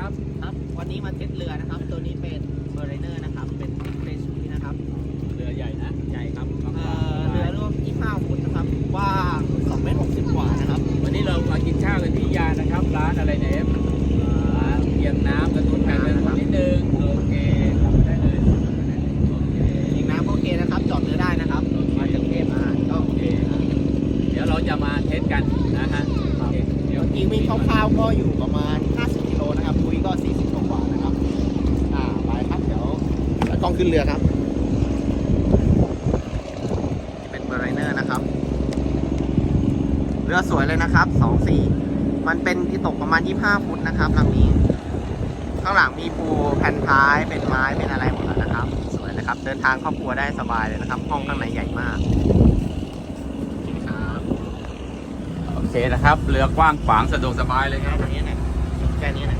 ครับครับ วันนี้มาเทสเรือนะครับ ตัวนี้เป็นเบอร์เรเนอร์นะครับ เป็นเฟรชวีนะครับ เรือใหญ่นะ ใหญ่ครับกว้างๆเอ่อเรือร่วม25ฟุตนะครับกว้าง2เมตร60กว่านะครับ วันนี้เรามากินข้าวกันที่ยานะครับ ร้านอะไรเนี่ยเอฟร้านเพียงน้ำกระตุ้นการเดินนิดนึงโอเคได้เลยโอเคยิงน้ำก็โอเคนะครับจอดเรือได้นะครับมาจากเทพมาก็โอเคครับเดี๋ยวเราจะมาเทสกันนะฮะโอเคเดี๋ยวเมื่อกี้วิ่งคร่าวๆก็อยู่ประมาณ50 กิโลนะครับคุยก็40กว่าๆนะครับ อ่าไปครับเดี๋ยวแล้วกล้องขึ้นเรือครับนี่เป็นเบอร์เรเนอร์นะครับ เรือสวยเลยนะครับ2สีมันเป็นที่ตกประมาณ 25 ฟุตนะครับลำนี้ ข้างหลังมีปูแผ่นท้ายเป็นไม้เป็นอะไรหมดแล้วนะครับ สวยนะครับ เดินทางครอบครัวได้สบายเลยนะครับ ห้องข้างในใหญ่มากครับโอเคนะครับ เรือกว้างขวางสะดวกสบายเลยครับแค่นี้นะแค่นี้นะ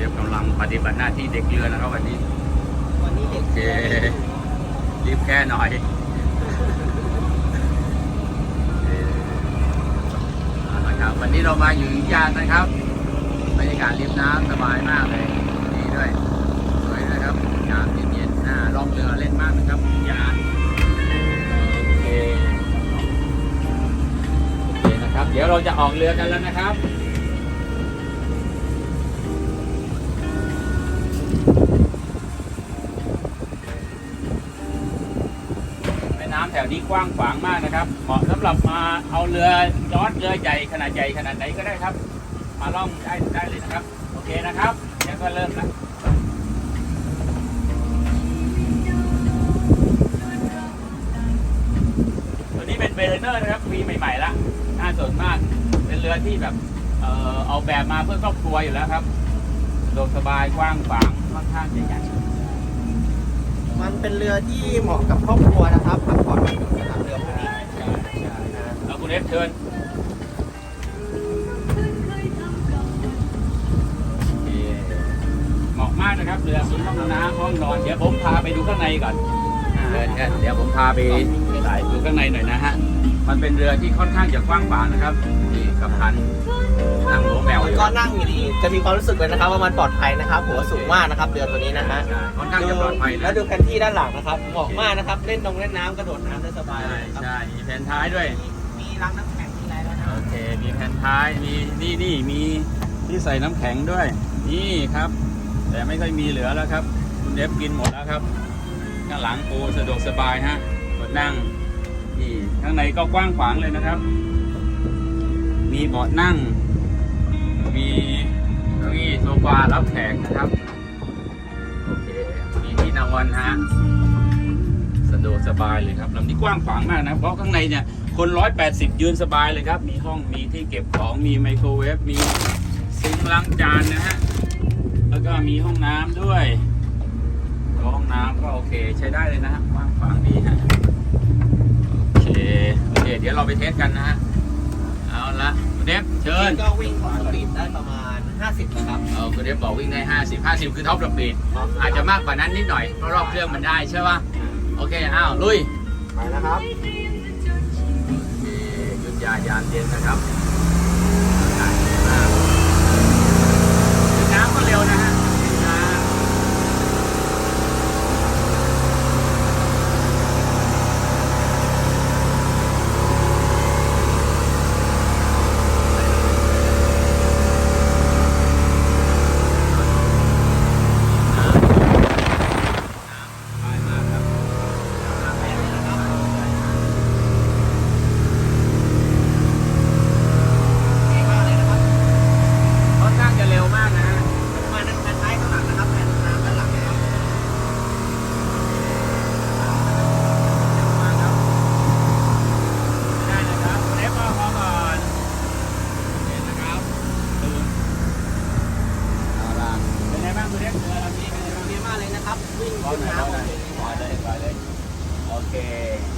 เดี๋ยวกำลังปฏิบัติหน้าที่เด็กเรือนะครับวันนี้วันนี้เด็กโอเครีบแค่หน่อยเอ่อเอาละครับวันนี้เรามาอยู่ยุธยานนะครับบรรยากาศริมน้ำสบายมากเลยดีด้วยสวยด้วยครับยามเย็นๆหน้าล่องเรือเล่นมากนะครับยุธยานโอเคโอเคนะครับ เดี๋ยวเราจะออกเรือกันแล้วนะครับ แม่น้ำแถวนี้กว้างขวางมากนะครับ เหมาะสำหรับมาเอาเรือยอชต์เรือใหญ่ขนาดใหญ่ขนาดไหนก็ได้ครับ มาล่องได้ได้เลยนะครับ โอเคนะครับเดี๋ยวก็เริ่มแล้วตัวนี้เป็นเบรเนอร์นะครับปีใหม่ๆละน่าสนมาก เป็นเรือที่แบบเออเอาแบบมาเพื่อครอบครัวอยู่แล้วครับสะดวกสบายกว้างขวางค่อนข้างใหญ่ มันเป็นเรือที่เหมาะกับครอบครัวนะครับพักผ่อนนะครับเรือพวกนี้ใช่ใช่เอาคุณเอฟเชิญโอเคเหมาะมากนะครับเรือมีห้องน้ำห้องนอน เดี๋ยวผมพาไปดูข้างในก่อนเดินกันเดี๋ยวผมพาไปสายดูข้างในหน่อยนะฮะ มันเป็นเรือที่ค่อนข้างจะกว้างขวางนะครับนี่กับพันนั่งหัวแมวมันก็นั่งอยู่ดีจะมีความรู้สึกเลยนะครับ ว่ามันปลอดภัยนะครับหัวสูงมากนะครับเรือตัวนี้นะฮะใช่ค่อนข้างจะปลอดภัยแล้นะวดูแผนที่ด้านหลังนะครับเหมาะมากนะครับเล่นนงเล่นน้ำกระโดดน้ำได้สบายใช่เลยครับใช่มีแผ่นท้ายด้วย มีรังน้ำแข็งมีอะไรแล้วนะโอเค มีแผ่นท้ายมีนี่นี่มีที่ใส่น้ำแข็งด้วย นี่ครับ แต่ไม่ค่อยมีเหลือแล้วครับ คุณเดฟกินหมดแล้วครับ ข้างหลังปูสะดวกสบายฮะกด นั่งนี่ข้างในก็กว้างขวางเลยนะครับ มีเบาะนั่ง มีเก้าอี้โซฟารับแขกนะครับโอเคมีที่นอนฮะสะดวกสบายเลยครับลำนี้กว้างขวางมากนะ เพราะข้างในเนี่ยคน 180 ยืนสบายเลยครับ มีห้องมีที่เก็บของมีไมโครเวฟมีซิงค์ล้างจานนะฮะแล้วก็มีห้องน้ำด้วยห้องน้ำก็โอเคใช้ได้เลยนะฮะกว้างขวางดีฮะ โอเคโอเค เดี๋ยวเราไปเทสกันนะฮะ เอาละคุณเดฟเชิญ ก็วิ่งของสปีดได้ประมาณ 50นะครับ เออคุณเดฟบอกวิ่งได้ 50 50 คือท็อปสปีด อาจจะมากกว่านั้นนิดหน่อย เพราะรอบเครื่องมันได้ใช่ป่ะ โอเค อ้าว ลุย ไปนะครับหยุดยายามเย็นนะครับอากาศดีมากน้ำก็เร็วนะฮะน้ำไปมากครับค่อนข้างจะเร็วมากนะฮะ มาด้านท้ายข้างหลังนะครับแผ่นน้ำด้านหลังนะครับ มาครับได้นะครับเล็บพอพอก่อนเห็นนะครับตื่นเอาละเป็นไงบ้างคุณเล็บเรือลำนี้เป็นไงบ้าง ดีมากเลยนะครับ วิ่ง ร้อนขึ้นหน่อยร้อนหน่อยน้ำร้อนเลยร้อนเลยโอเค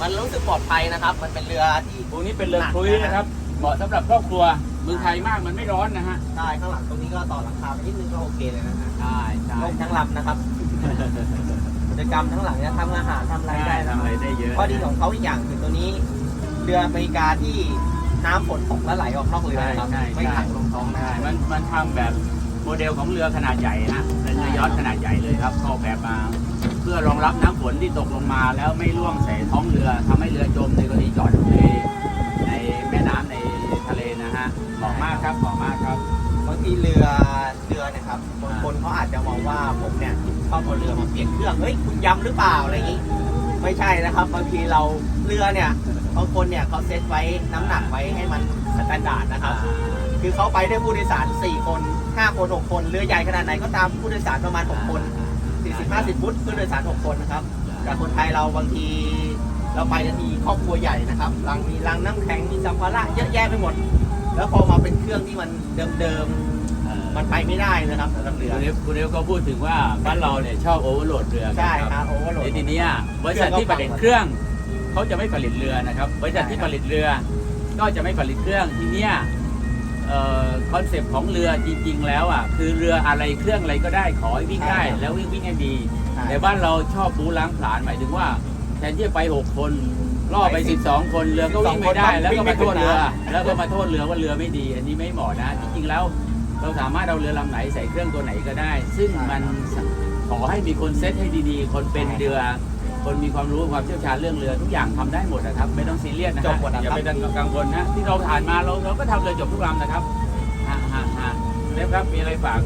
มันรู้สึกปลอดภัยนะครับ มันเป็นเรือที่พวกนี้เป็นเรือครุยนะครับเหมาะสำหรับครอบครัวเมืองไทยมากมันไม่ร้อนนะฮะใช่ข้างหลังตรงนี้ก็ต่อหลังคาไปนิดนึงก็โอเคเลยนะฮะใช่ใช่ลงทั้งลำนะครับกิจกรรมทั้งหลังเนี่ยทำอาหารทำอะไรได้นะทำอะไรได้เยอะข้อดีของเขาอีกอย่างคือตัวนี้ เรืออเมริกาที่น้ำฝนตกแล้วไหลออกนอกเรือนะครับใช่ใช่ไม่ขังลงท้องนะใช่มันมันทำแบบโมเดลของเรือขนาดใหญ่นะเป็นเรือยอชต์ขนาดใหญ่เลยครับเข้าแบบมาเพื่อรองรับน้ำฝนที่ตกลงมาแล้วไม่ร่วงใส่ท้องเรือทำให้เรือจมในกรณีจอดในในแม่น้ำในทะเลนะฮะเหมาะมากครับเหมาะมากครับ บางทีเรือเรือเนะครับบางคนเขาอาจจะมองว่าผมเนี่ยชอบเอาเรือมาเปลี่ยนเครื่องเฮ้ยคุณย้ำหรือเปล่าอะไรอย่างนี้ ไม่ใช่นะครับบางทีเราเรือเนี่ยบางคนเนี่ยเขาเซตไว้น้ำหนักไว้ให้มันสแตนดาร์ดนะครับ คือเขาไปด้วยผู้โดยสาร 4 คน 5 คน 6 คน เรือใหญ่ขนาดไหนก็ตามผู้โดยสารประมาณ 6 คน 40 50 ฟุตผู้โดยสาร 6 คนนะครับแต่คนไทยเราบางทีเราไปกันทีครอบครัวใหญ่นะครับลังมีลังน้ำแข็งมีสัมภาระเยอะแยะไปหมด แล้วพอมาเป็นเครื่องที่มันเดิมๆมันไปไม่ได้นะครับสำหรับเรือ คุณเอฟคุณเอฟก็พูดถึงว่าบ้านเราเนี่ยชอบโอเวอร์โหลดเรือกันใช่ครับครับโอเวอร์โหลด ในทีเนี้ยบริษัทที่ผลิตเครื่องเขาจะไม่ผลิตเรือนะครับบริษัทที่ผลิตเรือก็จะไม่ผลิตเครื่องทีเนี้ย คอนเซปต์ของเรือจริง ๆ แล้วอะคือเรืออะไรเครื่องอะไรก็ได้ขอให้วิ่งได้ใช่ครับแล้ววิ่งวิ่งให้ดีใช่แต่บ้านเราชอบบูล้างผลาญหมายถึงว่าแทนที่จะไป 6 คนล่อไปไปสิบ12 คนเรือก็วิ่งไม่ได้12แล้วก็มาโทษเรือวิ่งไม่ขึ้นน้ำแล้วก็มาโทษเรือว่าเรือไม่ดี อันนี้ไม่เหมาะนะ จริงๆแล้ว เราสามารถเอาเรือลำไหนใส่เครื่องตัวไหนก็ได้ ซึ่งมันขอให้มีคนเซตให้ดีๆ คนเป็นเรือ คนมีความรู้ความเชี่ยวชาญเรื่องเรือทุกอย่างทำได้หมดนะครับ ไม่ต้องซีเรียสนะจฮะบหมดนะครับอย่าไปกังวลนะที่เราผ่านมาเราเราก็ทำเรือจบทุกลำนะครับ ฮะฮะฮะเล็บครับมีอะไรฝาก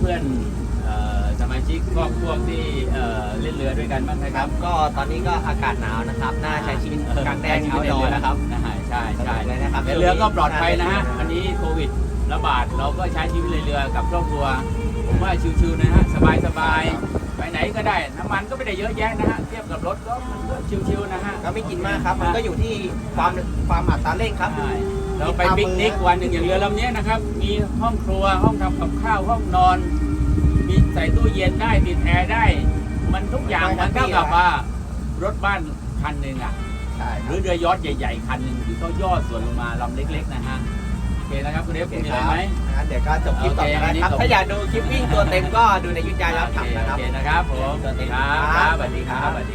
เพื่อนๆเอ่อสมาชิกครอบครัวที่เอ่อเล่นเรือด้วยกันบ้างไหมคครัรับบ ก็ตอนนี้ก็อากาศหนาวนะครับน่าใช้ชีวิตกลางแดดใช้เอาชีวิตดอในเนะครับนะฮะใช่ใช่สนุกเลยนะครับในเรือก็ปลอดภัยนะฮะช่วงนี้อันนี้โควิดระบาดเราก็ใช้ชีวิตในเรือกับครอบครัว ผมว่าชิวๆนะฮะ สบายๆ ไปไหนก็ได้ น้ำมันก็ไม่ได้เยอะแยะนะฮะ เทียบกับรถก็มันก็ชิวๆนะฮะ ก็ไม่กินมากครับ มันก็อยู่ที่ความความอัตราเร่งครับ ใช่ เราไปปิกนิกวันหนึ่งอย่างเรือลำเนี้ยนะครับ มีห้องครัวห้องทำกับข้าวห้องนอน มีใส่ตู้เย็นได้ติดแอร์ได้ มันทุกอย่างมันเท่ากับว่ารถบ้านคันหนึ่งอะใช่หรือเรือยอชต์ใหญ่ๆคันหนึ่งที่เขาย่อส่วนลงมาลำเล็ก ๆ นะฮะโอเคนะครับคุณเอฟโอเคมีคอะไรรับไหมงั้นเดี๋ยวก็จบคลิปต่อไปนะครับโอเคถ้าอยากดูคลิปวิ่งตัวเต็มก็ดูในยุทธยารับถังโอนะครับเคนะครับผมตัวเต็มครับครับสวัสดีครับสวัสดี